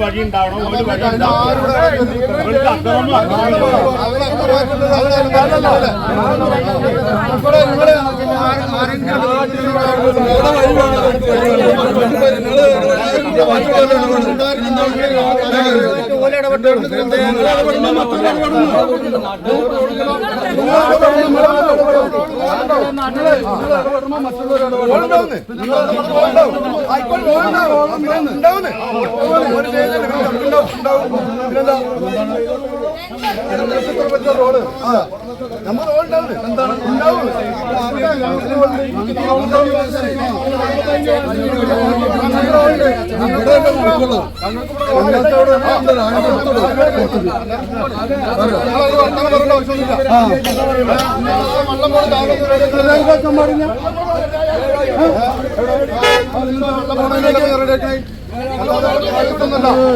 വഴി ഉണ്ടാവണം. ഒരു വഴി ഉണ്ടാവണം റോഡ് നമ്മൾ റോഡുണ്ടാവുന്നത് എന്താണ് ഉണ്ടാവുന്നത്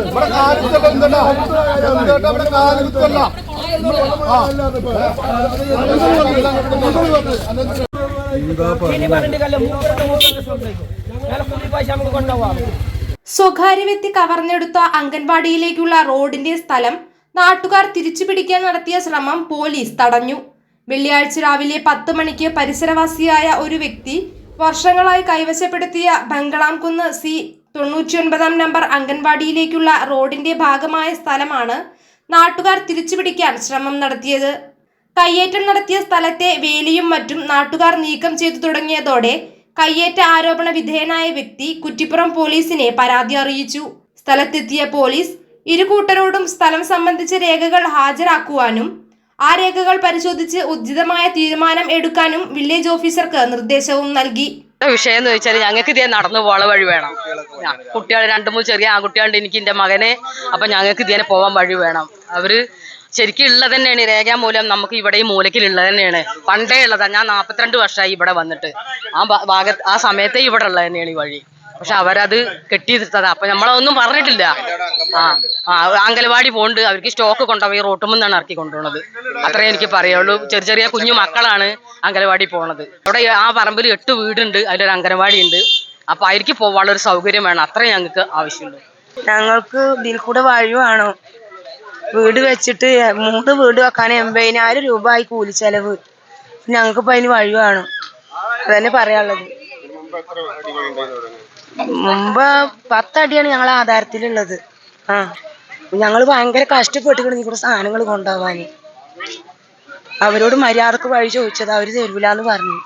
ഇവിടെ കാലത്തല്ല എന്തേട്ടാ ഇവിടെ കാലത്തല്ല ആ എന്താ പറഞ്ഞിട്ട് കല്ല മൂപ്പറത്തെ മൂപ്പറത്തെ സ്വന്തം അക്രമം സ്വകാര്യ വ്യക്തി കവർന്നെടുത്ത അംഗൻവാടിയിലേക്കുള്ള റോഡിന്റെ സ്ഥലം നാട്ടുകാർ തിരിച്ചുപിടിക്കാൻ നടത്തിയ ശ്രമം പോലീസ് തടഞ്ഞു. വെള്ളിയാഴ്ച രാവിലെ പത്ത് മണിക്ക് പരിസരവാസിയായ ഒരു വ്യക്തി വർഷങ്ങളായി കൈവശപ്പെടുത്തിയ ബംഗളാംകുന്ന് സി തൊണ്ണൂറ്റിയൊൻപതാം നമ്പർ അംഗൻവാടിയിലേക്കുള്ള റോഡിന്റെ ഭാഗമായ സ്ഥലമാണ് നാട്ടുകാർ തിരിച്ചുപിടിക്കാൻ ശ്രമം നടത്തിയത്. കയ്യേറ്റം നടത്തിയ സ്ഥലത്തെ വേലിയും മറ്റും നാട്ടുകാർ നീക്കം ചെയ്തു തുടങ്ങിയതോടെ കയ്യേറ്റ ആരോപണ വിധേയനായ വ്യക്തി കുറ്റിപ്പുറം പോലീസിനെ പരാതി അറിയിച്ചു. സ്ഥലത്തെത്തിയ പോലീസ് ഇരുകൂട്ടരോടും സ്ഥലം സംബന്ധിച്ച രേഖകൾ ഹാജരാക്കുവാനും ആ രേഖകൾ പരിശോധിച്ച് ഉചിതമായ തീരുമാനം എടുക്കാനും വില്ലേജ് ഓഫീസർക്ക് നിർദ്ദേശവും നൽകി. വിഷയം എന്ന് വെച്ചാൽ ഞങ്ങൾക്ക് ഇതേ നടന്നു പോകാൻ വഴി വേണം. കുട്ടികൾ രണ്ടു മൂന്ന് ചെറിയ ആൺകുട്ടികളുണ്ട് എനിക്ക് എന്റെ മകനെ അപ്പം ഞങ്ങൾക്ക് ഇതിനെ പോകാൻ വഴി വേണം. അവർ ശരിക്കും ഉള്ളത് തന്നെയാണ്. രേഖാമൂലം നമുക്ക് ഇവിടെ ഈ മൂലക്കിലുള്ളത് തന്നെയാണ്. പണ്ടേ ഉള്ളതാണ് ഞാൻ നാൽപ്പത്തിരണ്ട് വർഷമായി ഇവിടെ വന്നിട്ട്. ആ ഭാഗത്ത് ആ സമയത്തെ ഇവിടെ ഉള്ളത് തന്നെയാണ് ഈ വഴി. പക്ഷെ അവരത് കെട്ടിയിരുത്തതാ അപ്പൊ നമ്മളതൊന്നും പറഞ്ഞിട്ടില്ല. ആ ആ പോണ്ട്. അവർക്ക് സ്റ്റോക്ക് കൊണ്ടുപോയി റോട്ടും നിന്നാണ് ഇറക്കി കൊണ്ടുപോണത്. അത്രേ എനിക്ക് പറയുള്ളൂ. ചെറിയ ചെറിയ കുഞ്ഞു മക്കളാണ് അങ്കലവാടി പോണത്. അവിടെ ആ പറമ്പിൽ എട്ട് വീടുണ്ട്. അതിലൊരു അംഗൻവാടി ഉണ്ട്. അപ്പൊ അവർക്ക് പോവാനുള്ള ഒരു സൗകര്യം വേണം. അത്രേ ഞങ്ങൾക്ക് ആവശ്യമുണ്ട് ഞങ്ങൾക്ക് ഇതിൽ കൂടെ വീട് വെച്ചിട്ട് മൂന്ന് വീട് വെക്കാൻ എൺപതിനായിരം രൂപ ആയി കൂലി ചെലവ്. ഞങ്ങൾക്ക് ഇപ്പൊ അതിന് വഴി അതന്നെ പറയാനുള്ളത്. മുമ്പ് പത്തടിയാണ് ഞങ്ങൾ ആധാരത്തിലുള്ളത്. ആ. ഞങ്ങൾ ഭയങ്കര കഷ്ടപ്പെട്ടിക്കണം ഇവിടെ സാധനങ്ങൾ കൊണ്ടുപോവാന്. അവരോട് മര്യാദയ്ക്ക് വഴി ചോദിച്ചത് അവർ തരൂലെന്ന് പറഞ്ഞു.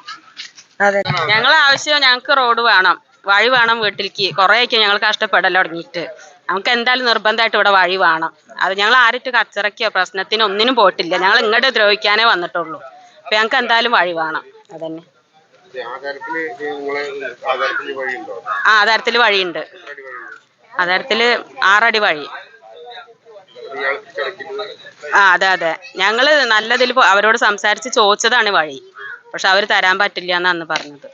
അതെ. ഞങ്ങളെ ആവശ്യം ഞങ്ങൾക്ക് റോഡ് വേണം. വഴി വേണം വീട്ടിലേക്ക് കുറേയൊക്കെ ഞങ്ങൾ കഷ്ടപ്പെടല്ലോ തുടങ്ങിയിട്ട് നമുക്ക് എന്തായാലും നിർബന്ധമായിട്ട് ഇവിടെ വഴി വേണം. അത് ഞങ്ങൾ ആരിട്ട് കച്ചറയ്ക്കോ പ്രശ്നത്തിനോ ഒന്നിനും പോയിട്ടില്ല. ഞങ്ങൾ ഇങ്ങോട്ട് ദ്രോഹിക്കാനേ വന്നിട്ടുള്ളൂ. അപ്പൊ ഞങ്ങൾക്ക് എന്തായാലും വഴി വേണം. അതന്നെ. ആ ആധാരത്തിൽ വഴിയുണ്ട്. ആധാരത്തിൽ ആറടി വഴി. ആ അതെ അതെ. ഞങ്ങൾ നല്ലതിൽ അവരോട് സംസാരിച്ച് ചോദിച്ചതാണ് വഴി. പക്ഷെ അവർ തരാൻ പറ്റില്ല എന്നാണ് പറഞ്ഞത്.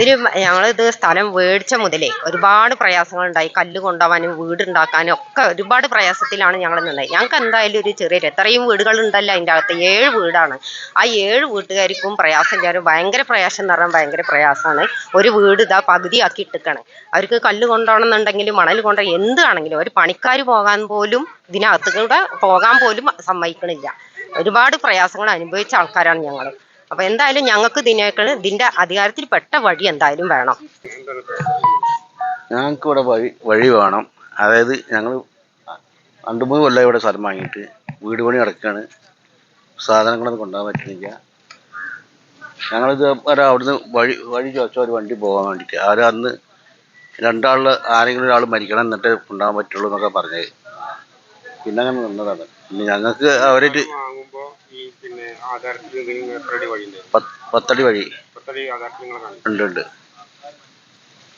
ഇതിന് ഞങ്ങളിത് സ്ഥലം മേടിച്ച മുതലേ ഒരുപാട് പ്രയാസങ്ങളുണ്ടായി. കല്ല് കൊണ്ടുപോകാനും വീടുണ്ടാക്കാനും ഒക്കെ ഒരുപാട് പ്രയാസത്തിലാണ് ഞങ്ങൾ നിന്നത്. ഞങ്ങൾക്ക് എന്തായാലും ഒരു ചെറിയ എത്രയും വീടുകളുണ്ടല്ലോ അതിന്റെ അകത്ത്. ഏഴ് വീടാണ്. ആ ഏഴ് വീട്ടുകാർക്കും പ്രയാസം ചെയ്യാനും ഭയങ്കര പ്രയാസം എന്ന് പറഞ്ഞാൽ ഭയങ്കര പ്രയാസമാണ്. ഒരു വീട് ഇതാ പകുതിയാക്കി ഇട്ടിക്കണേ. അവർക്ക് കല്ല് കൊണ്ടുപോകണമെന്നുണ്ടെങ്കിലും മണൽ കൊണ്ടുപോയി എന്താണെങ്കിലും ഒരു പണിക്കാർ പോകാൻ പോലും ഇതിനകത്ത് കൂടെ പോകാൻ പോലും സമ്മതിക്കണില്ല. ഒരുപാട് പ്രയാസങ്ങൾ അനുഭവിച്ച ആൾക്കാരാണ് ഞങ്ങൾ അപ്പൊ എന്തായാലും ഞങ്ങൾക്ക് ഇതിനേക്കാൾ ഇതിന്റെ അധികാരത്തിൽ പെട്ട വഴി എന്തായാലും വേണം. ഞങ്ങൾക്ക് ഇവിടെ വഴി വഴി വേണം. അതായത് ഞങ്ങൾ രണ്ട് മൂന്ന് കൊല്ലം ഇവിടെ സ്ഥലം വാങ്ങിയിട്ട് വീട് പണി നടക്കുകയാണ് സാധനങ്ങളൊന്നും കൊണ്ടുപോകാൻ പറ്റുന്നില്ല. ഞങ്ങളിത് അവിടുന്ന് വഴി വഴി ചോദിച്ചാൽ ഒരു വണ്ടി പോകാൻ വേണ്ടിയിട്ട്. ആരും അന്ന് രണ്ടാളിൽ ആരെങ്കിലും ഒരാൾ മരിക്കണം എന്നിട്ട് കൊണ്ടുപോകാൻ പറ്റുള്ളൂ എന്നൊക്കെ പറഞ്ഞത്. പിന്നെ അങ്ങനെ നിന്നതാണ്. പിന്നെ ഞങ്ങൾക്ക് അവരായിട്ട് വാങ്ങുമ്പോ ഈ പിന്നെ ആധാരത്തിൽ എന്തെങ്കിലും പത്ത് പത്തടി വഴി. പത്തടി ആധാരത്തിൽ കാണിച്ചു. ഉണ്ട് ഉണ്ട്.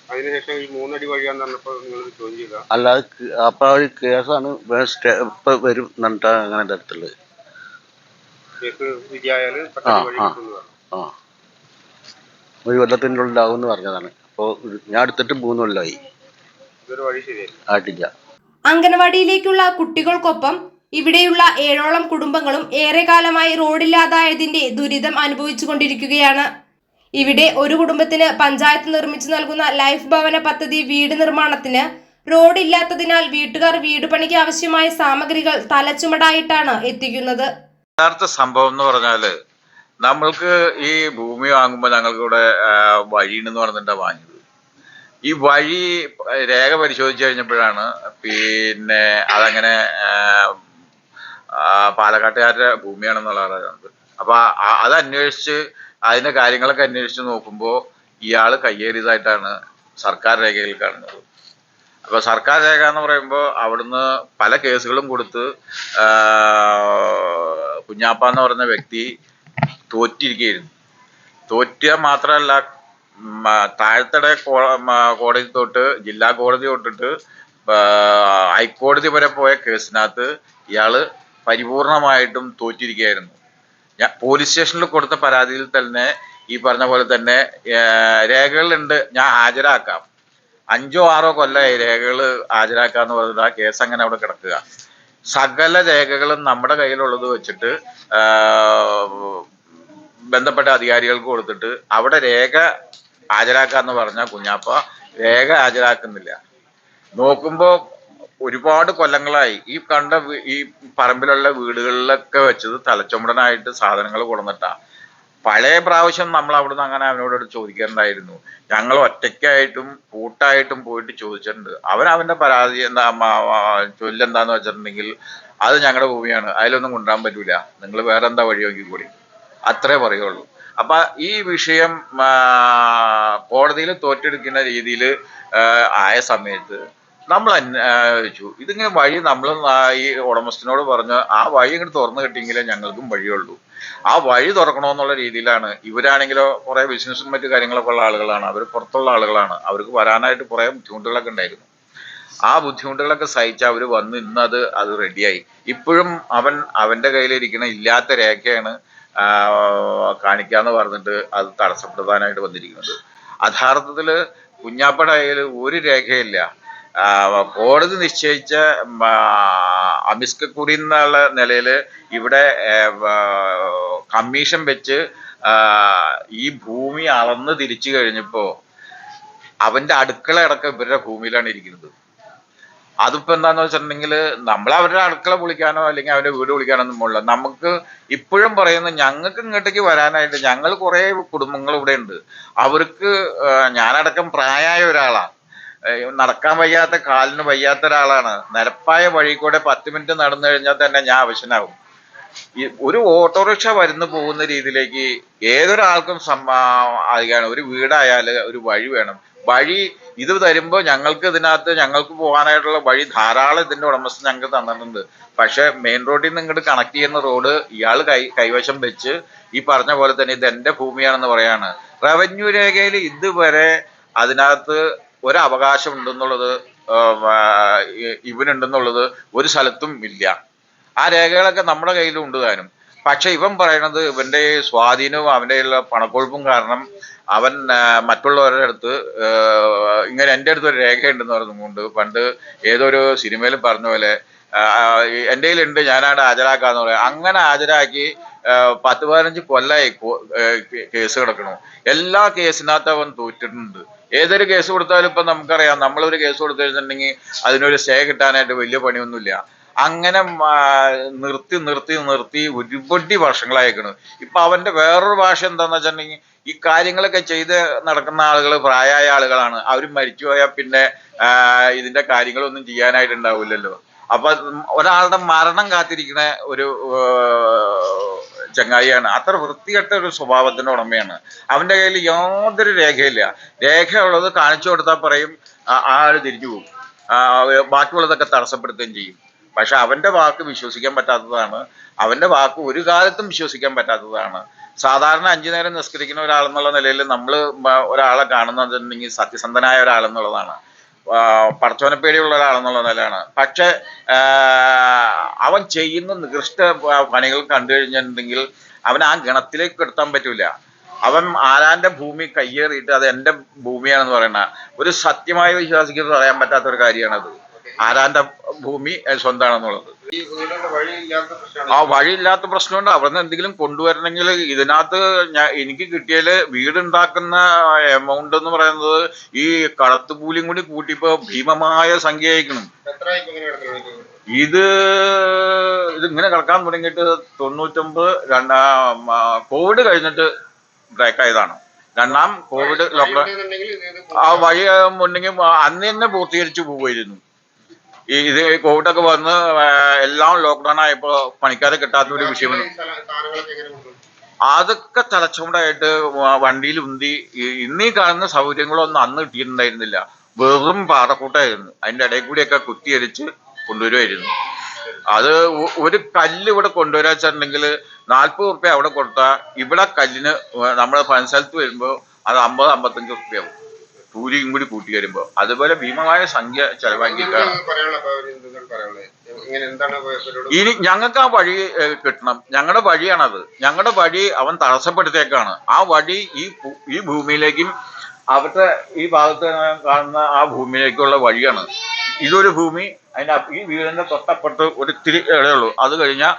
അതിനുശേഷം ഈ മൂന്നടി വഴിയാന്ന് പറഞ്ഞപ്പോൾ നിങ്ങൾ ചെയ്ത? അല്ലാതെ ക- അപ്പൊ ഒരു കേസാണ് വേ- സ്റ്റേ- ഇപ്പൊ വരും അങ്ങനെ തരത്തുള്ളത് കേസ് വിധിയായാൽ ആ പത്തടി വഴി ആ കിട്ടുന്നു ആ. ഒരു കൊല്ലത്തിന്റെ ഉള്ളിലാവും എന്ന് പറഞ്ഞതാണ് അപ്പോൾ ഞാൻ എടുത്തിട്ട് മൂന്ന് കൊല്ലമായി ഇതൊരു വഴി ആയിട്ടില്ല. അംഗനവാടിയിലേക്കുള്ള കുട്ടികൾക്കൊപ്പം ഇവിടെയുള്ള ഏഴോളം കുടുംബങ്ങളും ഏറെക്കാലമായി റോഡില്ലാതായതിന്റെ ദുരിതം അനുഭവിച്ചുകൊണ്ടിരിക്കുകയാണ്. ഇവിടെ ഒരു കുടുംബത്തിന് പഞ്ചായത്ത് നിർമ്മിച്ചു നൽകുന്ന ലൈഫ് ഭവന പദ്ധതി വീട് നിർമ്മാണത്തിന് റോഡ് ഇല്ലാത്തതിനാൽ വീട്ടുകാർ വീട് പണിക്ക് ആവശ്യമായ സാമഗ്രികൾ തലച്ചുമടായിട്ടാണ് എത്തിക്കുന്നത്. യഥാർത്ഥ സംഭവം എന്ന് പറഞ്ഞാൽ നമ്മൾക്ക് ഈ ഭൂമി വാങ്ങുമ്പോൾ ഞങ്ങൾക്ക് ഇവിടെ വഴിയെന്ന് പറഞ്ഞിട്ടാണ് വാങ്ങിയത്. ഈ വഴി രേഖ പരിശോധിച്ച് കഴിഞ്ഞപ്പോഴാണ് പിന്നെ അതങ്ങനെ പാലക്കാട്ടുകാരുടെ ഭൂമിയാണെന്നുള്ള അറിയുന്നത് അപ്പൊ അത് അന്വേഷിച്ച് അതിന്റെ കാര്യങ്ങളൊക്കെ അന്വേഷിച്ച് നോക്കുമ്പോൾ ഇയാൾ കയ്യേറിയതായിട്ടാണ് സർക്കാർ രേഖയിൽ കാണുന്നത്. അപ്പൊ സർക്കാർ രേഖ എന്ന് പറയുമ്പോൾ അവിടുന്ന് പല കേസുകളും കൊടുത്ത് കുഞ്ഞാപ്പ എന്ന് പറയുന്ന വ്യക്തി തോറ്റിരിക്കുകയായിരുന്നു. തോറ്റിയാൽ മാത്രമല്ല താഴത്തടെ കോടതി തൊട്ട് ജില്ലാ കോടതി തൊട്ടിട്ട് ഹൈക്കോടതി വരെ പോയ കേസിനകത്ത് ഇയാൾ പരിപൂർണമായിട്ടും തോറ്റിരിക്കുകയായിരുന്നു. ഞാൻ പോലീസ് സ്റ്റേഷനിൽ കൊടുത്ത പരാതിയിൽ തന്നെ ഈ പറഞ്ഞ പോലെ തന്നെ രേഖകളുണ്ട് ഞാൻ ഹാജരാക്കാം. അഞ്ചോ ആറോ കൊല്ലമായി രേഖകൾ ഹാജരാക്കാന്ന് പറഞ്ഞിട്ട് ആ കേസ് അങ്ങനെ അവിടെ കിടക്കുക. സകല രേഖകളും നമ്മുടെ കയ്യിലുള്ളത് വെച്ചിട്ട് ബന്ധപ്പെട്ട അധികാരികൾക്ക് കൊടുത്തിട്ട് അവിടെ രേഖ ഹാജരാക്കാന്ന് പറഞ്ഞ കുഞ്ഞാപ്പ രേഖ ഹാജരാക്കുന്നില്ല. നോക്കുമ്പോൾ ഒരുപാട് കൊല്ലങ്ങളായി. ഈ കണ്ട ഈ പറമ്പിലുള്ള വീടുകളിലൊക്കെ വെച്ചത് തലച്ചുമടനായിട്ട് സാധനങ്ങൾ കൊടുന്നിട്ടാ പഴയ പ്രാവശ്യം നമ്മൾ അവിടുന്ന് അങ്ങനെ അവനോട് ചോദിക്കേണ്ടായിരുന്നു ഞങ്ങൾ ഒറ്റയ്ക്കായിട്ടും കൂട്ടായിട്ടും പോയിട്ട് ചോദിച്ചിട്ടുണ്ട്. അവൻ അവന്റെ പരാതി എന്താ ചൊല്ലെന്താന്ന് വെച്ചിട്ടുണ്ടെങ്കിൽ അത് ഞങ്ങളുടെ ഭൂമിയാണ്. അതിലൊന്നും കൊണ്ടുവരാൻ പറ്റൂല. നിങ്ങൾ വേറെ എന്താ വഴി അത്രേ പറയുള്ളൂ. അപ്പൊ ഈ വിഷയം കോടതിയിൽ തോറ്റെടുക്കുന്ന രീതിയിൽ ആയ സമയത്ത് നമ്മൾ അന്വേഷിച്ചു. ഇതിങ്ങനെ വഴി നമ്മൾ ഈ ഉടമസ്ഥനോട് പറഞ്ഞു ആ വഴി ഇങ്ങോട്ട് തുറന്നു കിട്ടിയെങ്കിലേ ഞങ്ങൾക്കും വഴിയുള്ളൂ. ആ വഴി തുറക്കണമെന്നുള്ള രീതിയിലാണ് ഇവരാണെങ്കിലോ കുറെ ബിസിനസ്സും മറ്റു കാര്യങ്ങളൊക്കെ ഉള്ള ആളുകളാണ്. അവർ പുറത്തുള്ള ആളുകളാണ്. അവർക്ക് വരാനായിട്ട് കുറെ ബുദ്ധിമുട്ടുകളൊക്കെ ഉണ്ടായിരുന്നു. ആ ബുദ്ധിമുട്ടുകളൊക്കെ സഹിച്ച് അവർ വന്ന് ഇന്നത് അത് റെഡിയായി ഇപ്പോഴും അവൻ അവന്റെ കയ്യിലിരിക്കുന്ന ഇല്ലാത്ത രേഖയാണ് കാണിക്കാന്ന് പറഞ്ഞിട്ട് അത് തടസ്സപ്പെടുത്താനായിട്ട് വന്നിരിക്കുന്നത്. യഥാർത്ഥത്തിൽ കുഞ്ഞാപ്പയുടെ ഒരു രേഖയില്ല. കോടതി നിശ്ചയിച്ച ആ, എന്നുള്ള നിലയിൽ ഇവിടെ കമ്മീഷൻ വെച്ച് ഈ ഭൂമി അളന്ന് തിരിച്ചു കഴിഞ്ഞപ്പോ അവന്റെ അടുക്കള അടക്കം ഇവരുടെ ഭൂമിയിലാണ് ഇരിക്കുന്നത്. അതിപ്പോ എന്താന്ന് വെച്ചിട്ടുണ്ടെങ്കിൽ നമ്മൾ അവരുടെ അടുക്കള വിളിക്കാനോ അല്ലെങ്കിൽ അവരുടെ വീട് വിളിക്കാനോ ഒന്നും പോകില്ല നമുക്ക് ഇപ്പോഴും പറയുന്ന ഞങ്ങൾക്ക് ഇങ്ങോട്ടേക്ക് വരാനായിട്ട് ഞങ്ങൾ കുറെ കുടുംബങ്ങൾ ഇവിടെ ഉണ്ട്. അവർക്ക് ഞാനടക്കം പ്രായമായ ഒരാളാണ് നടക്കാൻ വയ്യാത്ത കാലിന് വയ്യാത്ത ഒരാളാണ്. നിരപ്പായ വഴി കൂടെ പത്ത് മിനിറ്റ് നടന്നു കഴിഞ്ഞാൽ തന്നെ ഞാൻ ആവശ്യനാകും ഒരു ഓട്ടോറിക്ഷ വരുന്നു പോകുന്ന രീതിയിലേക്ക് ഏതൊരാൾക്കും സമ്മാ ഒരു വീടായാൽ ഒരു വഴി വേണം. വഴി ഇത് തരുമ്പോൾ ഞങ്ങൾക്ക് ഇതിനകത്ത് ഞങ്ങൾക്ക് പോകാനായിട്ടുള്ള വഴി ധാരാളം ഇതിന്റെ ഉടമസ്ഥൻ ഞങ്ങൾക്ക് തന്നിട്ടുണ്ട്. പക്ഷെ മെയിൻ റോഡിൽ നിന്ന് ഇങ്ങോട്ട് കണക്ട് ചെയ്യുന്ന റോഡ് ഇയാൾ കൈ കൈവശം വെച്ച് ഈ പറഞ്ഞ പോലെ തന്നെ ഇത് എന്റെ ഭൂമിയാണെന്ന് പറയാണ്. റവന്യൂ രേഖയിൽ ഇതുവരെ അതിനകത്ത് ഒരു അവകാശം ഉണ്ടെന്നുള്ളത് ഇവനുണ്ടെന്നുള്ളത് ഒരു സ്ഥലത്തും ഇല്ല. ആ രേഖകളൊക്കെ നമ്മുടെ കയ്യിലും ഉണ്ട് താനും. പക്ഷെ ഇവൻ പറയണത് ഇവന്റെ സ്വാധീനവും ഉള്ള പണക്കൊഴുപ്പും കാരണം അവൻ മറ്റുള്ളവരുടെ അടുത്ത് ഇങ്ങനെ എന്റെ അടുത്ത് ഒരു രേഖയുണ്ടെന്ന് പറഞ്ഞുകൊണ്ട് പണ്ട് ഏതൊരു സിനിമയിലും പറഞ്ഞ പോലെ എന്റെ കയ്യിലുണ്ട് ഞാനാണ് ഹാജരാക്കാന്ന് പറയാം. അങ്ങനെ ഹാജരാക്കി പത്ത് പതിനഞ്ച് കൊല്ലായി കേസ് കിടക്കണു. എല്ലാ കേസിനകത്ത് അവൻ തോറ്റിട്ടുണ്ട്. ഏതൊരു കേസ് കൊടുത്താലും ഇപ്പൊ നമുക്കറിയാം നമ്മളൊരു കേസ് കൊടുത്തു കഴിഞ്ഞിട്ടുണ്ടെങ്കിൽ അതിനൊരു സ്റ്റേ കിട്ടാനായിട്ട് വലിയ പണിയൊന്നുമില്ല. അങ്ങനെ നിർത്തി നിർത്തി നിർത്തി ഒരുപടി വർഷങ്ങളായേക്കണ്. ഇപ്പൊ അവന്റെ വേറൊരു ഭാഷ എന്താന്ന് വെച്ചിട്ടുണ്ടെങ്കിൽ ഈ കാര്യങ്ങളൊക്കെ ചെയ്ത് നടക്കുന്ന ആളുകൾ പ്രായമായ ആളുകളാണ്. അവർ മരിച്ചുപോയാൽ പിന്നെ ഇതിന്റെ കാര്യങ്ങളൊന്നും ചെയ്യാനായിട്ട് ഉണ്ടാവില്ലല്ലോ അപ്പൊ ഒരാളുടെ മരണം കാത്തിരിക്കുന്ന ഒരു ചങ്ങായിയാണ്. അത്ര വൃത്തികെട്ട ഒരു സ്വഭാവത്തിന്റെ ഉടമയാണ്. അവന്റെ കയ്യിൽ യാതൊരു രേഖയില്ല. രേഖയുള്ളത് കാണിച്ചു കൊടുത്താൽ പറയും ആൾ തിരിഞ്ഞു പോകും. ബാക്കിയുള്ളതൊക്കെ തടസ്സപ്പെടുത്തുകയും ചെയ്യും. പക്ഷെ അവന്റെ വാക്ക് വിശ്വസിക്കാൻ പറ്റാത്തതാണ്. അവന്റെ വാക്ക് ഒരു കാലത്തും വിശ്വസിക്കാൻ പറ്റാത്തതാണ്. സാധാരണ അഞ്ചു നേരം നിസ്കരിക്കുന്ന ഒരാളെന്നുള്ള നിലയിൽ നമ്മൾ ഒരാളെ കാണുന്നുണ്ടെങ്കിൽ സത്യസന്ധനായ ഒരാളെന്നുള്ളതാണ്. പടച്ചോനെ പേടിയുള്ള ഒരാളെന്നുള്ള നിലയാണ്. പക്ഷെ അവൻ ചെയ്യുന്ന നികൃഷ്ട പണികൾ കണ്ടു കഴിഞ്ഞിട്ടുണ്ടെങ്കിൽ അവൻ ആ ഗണത്തിലേക്ക് കിടത്താൻ പറ്റൂല. അവൻ ആരാന്റെ ഭൂമി കയ്യേറിയിട്ട് അത് എന്റെ ഭൂമിയാണെന്ന് പറയണ ഒരു സത്യമായി വിശ്വാസിക്ക് പറയാൻ പറ്റാത്ത ഒരു കാര്യമാണത്. ആരാന്റെ ഭൂമി സ്വന്തമാണെന്നുള്ളത് ആ വഴിയില്ലാത്ത പ്രശ്നമുണ്ട്. അവിടുന്ന് എന്തെങ്കിലും കൊണ്ടുവരണമെങ്കിൽ ഇതിനകത്ത് ഞാൻ എനിക്ക് കിട്ടിയാൽ വീടുണ്ടാക്കുന്ന എമൗണ്ട് എന്ന് പറയുന്നത് ഈ കളത്തുകൂലിയും കൂടി കൂട്ടിപ്പോ ഭീമമായ സംഖ്യ അയക്കണം ഇത് ഇത് ഇങ്ങനെ കിടക്കാൻ തുടങ്ങിയിട്ട് തൊണ്ണൂറ്റൊമ്പത് രണ്ടാം കോവിഡ് കഴിഞ്ഞിട്ട് ബ്രേക്ക് ആയതാണ്. രണ്ടാം കോവിഡ് ലോക്ക്ഡൌൺ ആ വഴി ഉണ്ടെങ്കിൽ അന്ന് തന്നെ പൂർത്തീകരിച്ചു പോവുമായിരുന്നു. ഈ ഇത് കോവിഡൊക്കെ വന്ന് എല്ലാം ലോക്ക്ഡൌൺ ആയപ്പോ പണിക്കാരെ കിട്ടാത്ത ഒരു വിഷയമാണ് അതൊക്കെ തലച്ചുകൊണ്ടായിട്ട് വണ്ടിയിൽ ഉന്തി ഇന്നീ കാണുന്ന സൗകര്യങ്ങളൊന്നും അന്ന് കിട്ടിയിട്ടുണ്ടായിരുന്നില്ല. വെറും പാറക്കൂട്ടായിരുന്നു. അതിന്റെ ഇടയിൽ കൂടിയൊക്കെ കുത്തിയരിച്ച് കൊണ്ടുവരുമായിരുന്നു അത് ഒരു കല്ല് ഇവിടെ കൊണ്ടുവരാ വെച്ചിട്ടുണ്ടെങ്കിൽ നാൽപ്പത് റുപ്യ അവിടെ കൊടുത്താൽ ഇവിടെ കല്ലിന് നമ്മുടെ പഞ്ചസ്ഥലത്ത് വരുമ്പോൾ അത് അമ്പത് അമ്പത്തഞ്ച് റുപ്യാവും കൂലിയും കൂടി കൂട്ടി വരുമ്പോൾ അതുപോലെ ഭീമമായ സംഖ്യ ചെലവാക്കി ഇനി ഞങ്ങൾക്ക് ആ വഴി കിട്ടണം. ഞങ്ങളുടെ വഴിയാണത്. ഞങ്ങളുടെ വഴി അവൻ തടസ്സപ്പെടുത്തിയേക്കാണ് ആ വഴി ഈ ഈ ഭൂമിയിലേക്കും അവരുടെ ഈ ഭാഗത്ത് കാണുന്ന ആ ഭൂമിയിലേക്കുള്ള വഴിയാണ്. ഇതൊരു ഭൂമി അപ്പ- ഈ വീടിന്റെ തൊട്ടപ്പുറത്ത് ഒരു ഇത്തിരി ഇടയുള്ളൂ അത് കഴിഞ്ഞാൽ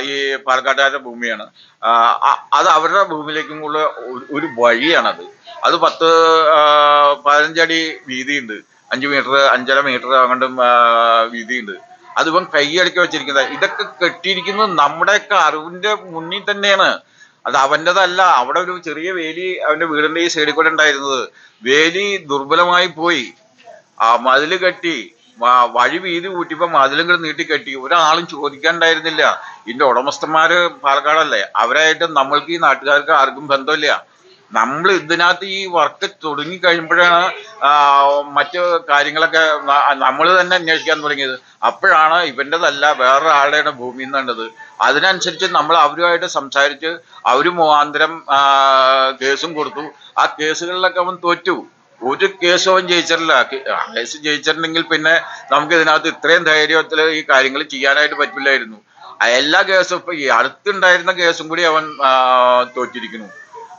ഈ പാലക്കാട്ടുകാരുടെ ഭൂമിയാണ്. അത് അവരുടെ ഭൂമിയിലേക്കും ഉള്ള ഒരു- വഴിയാണത്. അത് പത്ത് പതിനഞ്ചടി വീതിയുണ്ട്. അഞ്ച് മീറ്റർ അഞ്ചര മീറ്റർ അങ്ങോട്ടും വീതിയുണ്ട്. അതിപ്പം കൈയടക്കി വെച്ചിരിക്കുന്നത്. ഇതൊക്കെ കെട്ടിയിരിക്കുന്നത് നമ്മുടെയൊക്കെ അറിവിന്റെ മുന്നിൽ തന്നെയാണ്. അത് അവന്റെതല്ല അവിടെ ഒരു ചെറിയ വേലി അവന്റെ വീടിന്റെ ഈ സൈഡിൽ കൂടെ ഉണ്ടായിരുന്നത്. വേലി ദുർബലമായി പോയി. ആ മതിൽ കെട്ടി. വഴി വീതി കൂട്ടിയപ്പോ മതിലും കൂടെ നീട്ടി കെട്ടി ഒരാളും ചോദിക്കാണ്ടായിരുന്നില്ല. ഇതിന്റെ ഉടമസ്ഥന്മാര് പാലക്കാടല്ലേ? അവരായിട്ട് നമ്മൾക്ക് ഈ നാട്ടുകാർക്ക് ആർക്കും ബന്ധമില്ല. നമ്മൾ ഇതിനകത്ത് ഈ വർക്ക് തുടങ്ങി കഴിയുമ്പോഴാണ് മറ്റു കാര്യങ്ങളൊക്കെ നമ്മൾ തന്നെ അന്വേഷിക്കാൻ തുടങ്ങിയത്. അപ്പോഴാണ് ഇവന്റെതല്ല വേറെ ആളുടെയാണ് ഭൂമി എന്നുള്ളത് അതിനനുസരിച്ച് നമ്മൾ അവരുമായിട്ട് സംസാരിച്ച് അവർ മുഖാന്തരം കേസും കൊടുത്തു. ആ കേസുകളിലൊക്കെ അവൻ തോറ്റു. ഒരു കേസവും ജയിച്ചിട്ടില്ല കേസ് ജയിച്ചിട്ടുണ്ടെങ്കിൽ പിന്നെ നമുക്ക് ഇതിനകത്ത് ഇത്രയും ധൈര്യത്തിൽ ഈ കാര്യങ്ങൾ ചെയ്യാനായിട്ട് പറ്റില്ലായിരുന്നു. എല്ലാ കേസും ഇപ്പൊ ഈ അടുത്തുണ്ടായിരുന്ന കേസും കൂടി അവൻ തോറ്റിരിക്കുന്നു.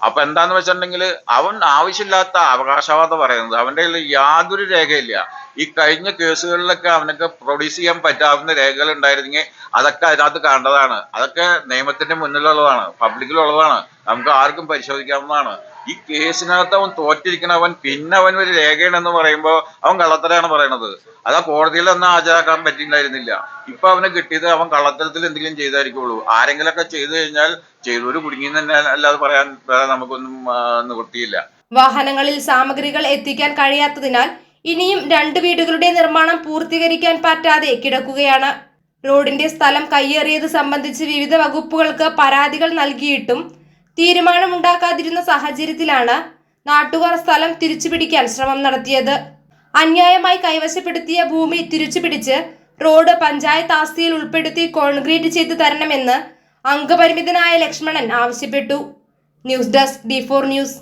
അപ്പൊ എന്താന്ന് വെച്ചിട്ടുണ്ടെങ്കിൽ അവൻ ആവശ്യമില്ലാത്ത അവകാശവാദം പറയുന്നത്. അവന്റെ കയ്യിൽ യാതൊരു രേഖയില്ല. ഈ കഴിഞ്ഞ കേസുകളിലൊക്കെ അവനൊക്കെ പ്രൊഡ്യൂസ് ചെയ്യാൻ പറ്റാവുന്ന രേഖകൾ ഉണ്ടായിരുന്നെങ്കിൽ അതൊക്കെ അതിനകത്ത് കണ്ടതാണ്. അതൊക്കെ നിയമത്തിന്റെ മുന്നിലുള്ളതാണ്. പബ്ലിക്കിലുള്ളതാണ്. നമുക്ക് ആർക്കും പരിശോധിക്കാവുന്നതാണ്. ഈ കേസിനകത്ത് അവൻ തോറ്റിരിക്കണവൻ പിന്നെ അവൻ ഒരു രേഖയാണെന്ന് പറയുമ്പോൾ അവൻ കള്ളത്തരാണ് പറയണത്. അത് ആ കോടതിയിൽ ഒന്നും ഹാജരാക്കാൻ പറ്റിയിട്ടുണ്ടായിരുന്നില്ല. ഇപ്പൊ അവന് കിട്ടിയത് അവൻ കള്ളത്തരത്തിൽ എന്തെങ്കിലും ചെയ്തായിരിക്കുള്ളൂ. ആരെങ്കിലൊക്കെ ചെയ്തു കഴിഞ്ഞാൽ ചെയ്തൊരു കുടുങ്ങി തന്നെ അല്ലാതെ പറയാൻ നമുക്കൊന്നും നിവൃത്തിയില്ല. വാഹനങ്ങളിൽ സാമഗ്രികൾ എത്തിക്കാൻ കഴിയാത്തതിനാൽ ഇനിയും രണ്ട് വീടുകളുടെ നിർമ്മാണം പൂർത്തീകരിക്കാൻ പറ്റാതെ കിടക്കുകയാണ്. റോഡിന്റെ സ്ഥലം കയ്യേറിയത് സംബന്ധിച്ച് വിവിധ വകുപ്പുകൾക്ക് പരാതികൾ നൽകിയിട്ടും തീരുമാനമുണ്ടാക്കാതിരുന്ന സാഹചര്യത്തിലാണ് നാട്ടുകാർ സ്ഥലം തിരിച്ചുപിടിക്കാൻ ശ്രമം നടത്തിയത്. അന്യായമായി കൈവശപ്പെടുത്തിയ ഭൂമി തിരിച്ചുപിടിച്ച് റോഡ് പഞ്ചായത്ത് ആസ്തിയിൽ ഉൾപ്പെടുത്തി കോൺക്രീറ്റ് ചെയ്തു തരണമെന്ന് അംഗപരിമിതനായ ലക്ഷ്മണൻ ആവശ്യപ്പെട്ടു. News desk D four news.